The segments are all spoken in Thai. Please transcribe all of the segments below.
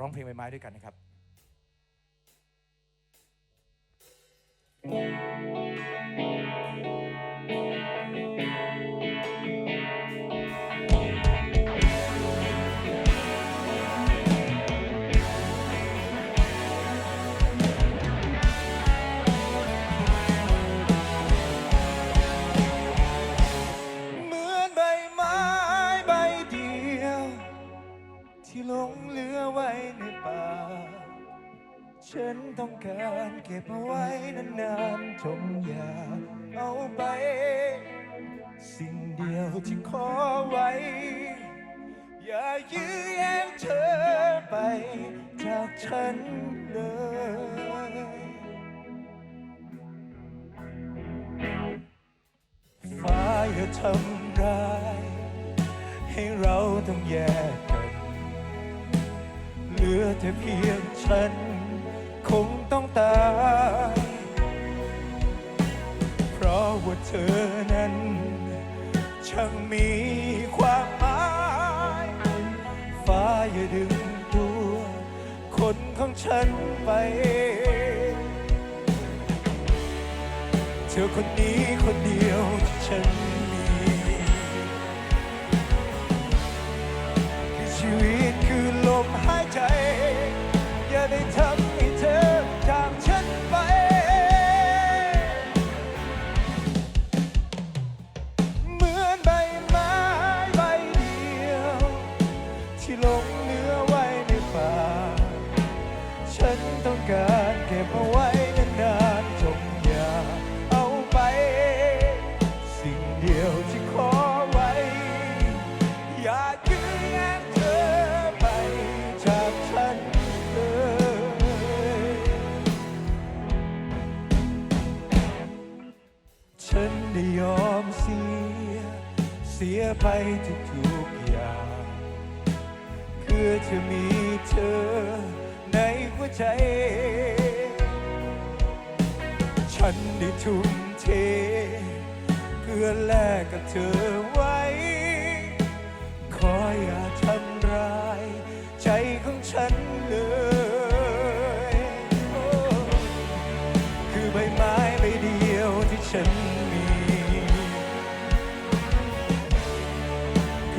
ร้องเพลงใบไม้ด้วยกันนะครับเห ฉันต้องการเก็บเอาไว้นานๆจงอย่าเอาไป สิ่งเดียวที่ขอไว้ อย่ายื้อแย่งเธอไปจากฉันเลย ฟ้าอย่าทำร้าย ให้เราต้องแยกกัน เหลือแต่เพียงฉัน คงต้องตาย เพราะว่าเธอนั้น ช่างมีความหมาย ฟ้าอย่าดึงตัว คนของฉันไป เธอคนนี้คนเดียวที่ฉัน ฉันได้ยอมเสีย เสียไปทุกๆอย่าง เพื่อจะมีเธอในหัวใจ ฉันได้ทุ่มเท เพื่อแลกกับเธอไว้ ขออย่าทำร้าย ใจของฉันเลยคือใบไม้ใบเดียวที่ฉัน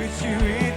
with you.